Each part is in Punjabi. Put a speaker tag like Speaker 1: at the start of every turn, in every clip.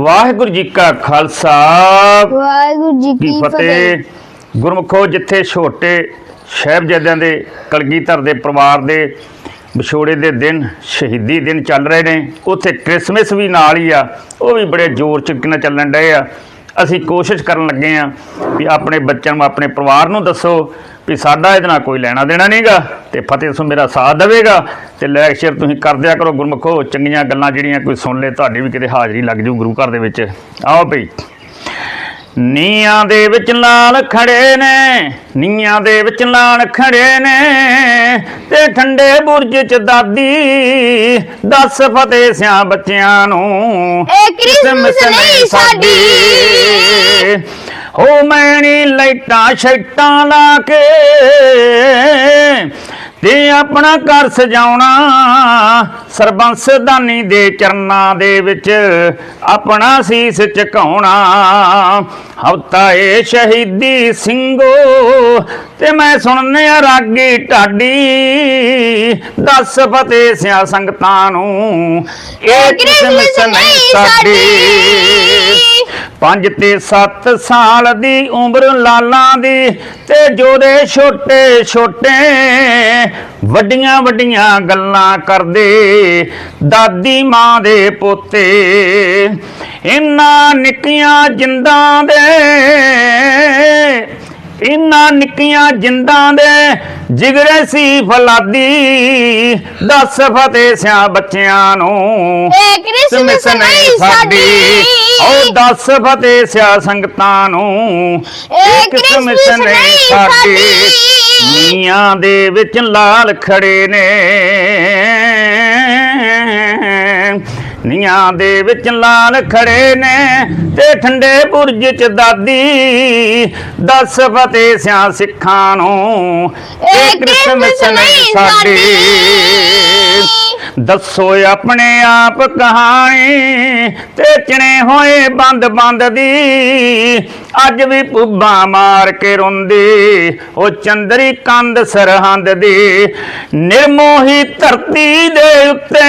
Speaker 1: ਵਾਹਿਗੁਰੂ ਜੀ ਕਾ ਖਾਲਸਾ।
Speaker 2: ਵਾਹਿਗੁਰੂ ਜੀ
Speaker 1: ਕੀ
Speaker 2: ਕੀ ਫਤਿਹ।
Speaker 1: ਫਤਿਹ। ਗੁਰਮੁਖੋ ਜਿੱਥੇ ਛੋਟੇ ਸਾਹਿਬਜ਼ਾਦਿਆਂ ਦੇ ਕਲਗੀਧਰ ਦੇ ਪਰਿਵਾਰ ਦੇ ਵਿਛੋੜੇ ਦੇ ਦਿਨ ਸ਼ਹੀਦੀ ਦਿਨ ਚੱਲ ਰਹੇ ਨੇ ਉੱਥੇ ਕ੍ਰਿਸਮਸ ਵੀ ਨਾਲ ਹੀ ਆ ਉਹ ਵੀ ਬੜੇ ਜ਼ੋਰ ਚ ਕਿਨਾਂ ਚੱਲਣ ਡਏ ਆ। ਅਸੀਂ ਕੋਸ਼ਿਸ਼ ਕਰਨ ਲੱਗੇ ਆ ਵੀ ਆਪਣੇ ਬੱਚਿਆਂ ਨੂੰ, ਆਪਣੇ ਪਰਿਵਾਰ ਨੂੰ ਦੱਸੋ ਵੀ ਸਾਡਾ ਇਹਦੇ ਨਾਲ ਕੋਈ ਲੈਣਾ ਦੇਣਾ ਨਹੀਂਗਾ ਤੇ ਫਤਿਹ ਸੋ ਮੇਰਾ ਸਾਥ ਦੇਵੇਗਾ ਤੇ ਲਾਇਕ ਤੁਸੀਂ ਕਰਦਿਆ ਕਰੋ ਗੁਰਮੁਖੋ, ਚੰਗੀਆਂ ਗੱਲਾਂ ਜਿਹੜੀਆਂ ਕੋਈ ਸੁਣ ਲੇ, ਤੁਹਾਡੀ ਵੀ ਕਿਤੇ ਹਾਜ਼ਰੀ ਲੱਗ ਜੂ ਗੁਰੂ ਘਰ ਦੇ ਵਿੱਚ। ਆਓ ਭਈ ਨੀਆਂ ਦੇ ਵਿੱਚ ਲਾਲ ਖੜੇ ਨੇ ਨੀਆਂ ਦੇ ਵਿੱਚ ਲਾਲ ਖੜੇ ਨੇ। ਤੇ ਠੰਡੇ ਬੁਰਜ ਚ ਦਾਦੀ ਦੱਸ ਫਤਿਹ ਸਿਆਂ ਬੱਚਿਆਂ ਨੂੰ
Speaker 2: ਇਹ ਕ੍ਰਿਸਮਸ ਨਹੀਂ ਸਾਡੀ।
Speaker 1: ਹੋ ਮੈਣੀ ਲਾਈਟਾਂ ਸ਼ੈਟਾਂ ਲਾ ਕੇ ਤੇ ਆਪਣਾ ਘਰ ਸਜਾਉਣਾ। ਸਰਬੰਸ ਦਾਨੀ ਦੇ ਚਰਨਾਂ ਦੇ ਵਿੱਚ ਆਪਣਾ ਸੀਸ ਝੁਕਾਉਣਾ। ਹਵਤਾ ਏ ਸ਼ਹੀਦੀ ਸਿੰਘੋ ਤੇ ਮੈਂ ਸੁਣਨੇ ਰਾਗੀ ਢਾਡੀ। ਦੱਸ ਫਤਿਹ ਸਿਆ ਸੰਗਤਾਂ ਨੂੰ ਇਹ ਕਿਸਮਤ ਨਹੀਂ ਸਾਡੀ। ਪੰਜ ਤੇ 7 ਸਾਲ ਦੀ ਉਮਰ ਲਾਲਾਂ ਦੀ ਤੇ ਜੋਦੇ ਛੋਟੇ ਛੋਟੇ ਵੱਡੀਆਂ ਵੱਡੀਆਂ ਗੱਲਾਂ ਕਰਦੇ। ਦਾਦੀ ਮਾਂ ਦੇ ਪੋਤੇ ਇਨ੍ਹਾਂ ਨਿੱਕੀਆਂ ਜਿੰਦਾਂ ਦੇ ਇਨ੍ਹਾਂ ਨਿੱਕੀਆਂ ਜਿੰਦਾਂ ਦੇ ਜਿਗਰੇ ਸੀ ਫਲਾਦੀ। ਦੱਸ ਫਤਿਹ ਸਿਆ ਬੱਚਿਆਂ ਨੂੰ।
Speaker 2: ਇਹ ਕ੍ਰਿਸਮਸ ਨਹੀਂ ਸਾਡੀ।
Speaker 1: ਉਹ ਦੱਸ ਫਤਿਹ ਸਿਆ ਸੰਗਤਾਂ ਨੂੰ।
Speaker 2: ਇਹ ਕ੍ਰਿਸਮਸ ਨਹੀਂ ਸਾਡੀ।
Speaker 1: ਨੀਆਂ ਦੇ ਵਿੱਚ ਲਾਲ ਖੜੇ ਨੇ। ਨੀਆਂ ਦੇ ਵਿੱਚ ਲਾਲ ਖੜੇ ਨੇ ਤੇ ਠੰਡੇ ਬੁਰਜ ਚ ਦਾਦੀ। ਦੱਸ ਫਤਿਹ ਸਿਆ ਸਿੱਖਾਂ ਨੂੰ
Speaker 2: ਇਹ ਕ੍ਰਿਸਮਸ ਨਹੀਂ ਸਾਡੀ।
Speaker 1: ਦੱਸੋ ਆਪਣੇ ਆਪ ਕਹਾਣੀ ਤੇ ਚਣੇ ਹੋਏ ਬੰਦ ਬੰਦ ਦੀ। ਅੱਜ ਵੀ ਪੁੱਬਾ ਮਾਰ ਕੇ ਰੋਂਦੀ ਉਹ ਚੰਦਰੀ ਕੰਦ ਸਰਹੰਦ ਦੀ। ਨਿਰਮੋਹੀ ਧਰਤੀ ਦੇ ਉੱਤੇ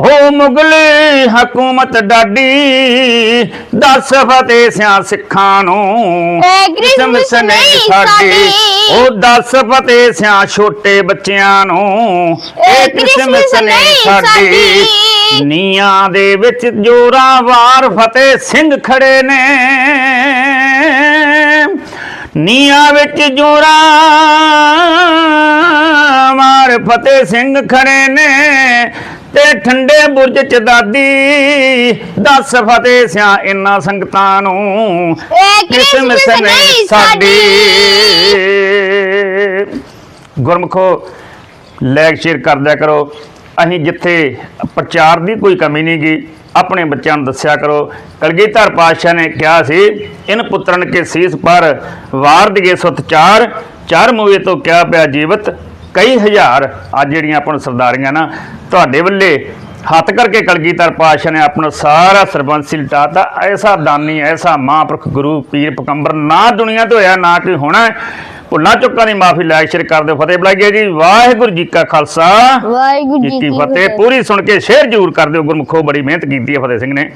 Speaker 1: ਹੋ ਮੁਗਲੀ ਹਕੂਮਤ ਡਾਡੀ ਦੱਸ ਫਤਿਹ ਸਿਆ ਸਿੱਖਾਂ ਨੂੰ
Speaker 2: ਇਹ ਕ੍ਰਿਸਮਸ ਨਹੀਂ ਸਾਡੀ।
Speaker 1: ਉਹ ਦੱਸ ਫਤਿਹ ਸਿਆ ਛੋਟੇ ਬੱਚਿਆਂ ਨੂੰ ਇਹ ਕ੍ਰਿਸਮਸ ਨਹੀਂ ਸਾਡੀ। ਨੀਆਂ ਦੇ ਵਿੱਚ ਜੋਰਾਵਾਰ ਫਤਿਹ ਸਿੰਘ ਖੜੇ ਨੇ। ਨੀਆਂ ਵਿੱਚ ਜੋਰਾ ਮਾਰ ਫਤਿਹ ਸਿੰਘ ਖੜੇ ਨੇ ਤੇ ਠੰਡੇ ਬੁਰਜ ਚ ਦਾਦੀ ਦੱਸ ਫਤਿਹ ਸਿਆ ਇਨਾਂ ਸੰਗਤਾਂ ਨੂੰ
Speaker 2: ਇਹ ਕ੍ਰਿਸਮਸ ਨਹੀਂ ਸਾਡੀ।
Speaker 1: ਗੁਰਮਖੋ ਲਾਇਕ ਸ਼ੇਅਰ ਕਰ ਦਿਆ ਕਰੋ। ਅਸੀਂ ਜਿੱਥੇ ਪ੍ਰਚਾਰ ਦੀ ਕੋਈ ਕਮੀ ਨਹੀਂ ਗੀ ਆਪਣੇ ਬੱਚਿਆਂ ਨੂੰ ਦੱਸਿਆ ਕਰੋ। ਕਲਗੀਧਰ ਪਾਤਸ਼ਾਹ ਨੇ ਕਿਹਾ ਸੀ, ਇਨ ਪੁੱਤਰਨ ਕੇ ਸੀਸ ਪਰ ਵਾਰ ਦਿਗੇ ਸੁਤ ਚਾਰ ਚਾਰ ਮੂਏ ਤੋਂ ਕਿਹਾ ਪਿਆ ਜੀਵਤ? ਕਈ ਹਜ਼ਾਰ। ਅੱਜ ਜਿਹੜੀਆਂ ਆਪਾਂ ਨੂੰ ਸਰਦਾਰੀਆਂ ਨਾ, ਤੁਹਾਡੇ ਵੱਲੇ ਹੱਥ ਕਰਕੇ ਕਲਗੀਧਰ ਪਾਤਸ਼ਾਹ ਨੇ ਆਪਣਾ ਸਾਰਾ ਸਰਬੰਸੀ ਲਟਾਤਾ। ਐਸਾ ਦਾਨੀ ਐਸਾ ਮਹਾਂਪੁਰਖ ਗੁਰੂ ਪੀਰ ਪਕੰਬਰ ਨਾ ਦੁਨੀਆ ਤੇ ਹੋਇਆ ਨਾ ਕੋਈ ਹੋਣਾ। ਭੁੱਲਾਂ ਚੁੱਕਾਂ ਦੀ ਮਾਫੀ ਲੈ ਸ਼ੇਰ ਕਰ ਦਿਓ ਫਤਿਹ ਬੁਲਾਈਏ ਜੀ। ਵਾਹਿਗੁਰੂ ਜੀ ਕਾ ਖਾਲਸਾ।
Speaker 2: ਵਾਹਿਗੁਰੂ
Speaker 1: ਜੀ ਕੀ ਫਤਿਹ। ਪੂਰੀ ਸੁਣ ਕੇ ਸ਼ੇਅਰ ਜ਼ਰੂਰ ਕਰ ਦਿਓ। ਗੁਰਮੁਖੋ ਬੜੀ ਮਿਹਨਤ ਕੀਤੀ ਹੈ ਫਤਿਹ ਸਿੰਘ ਨੇ।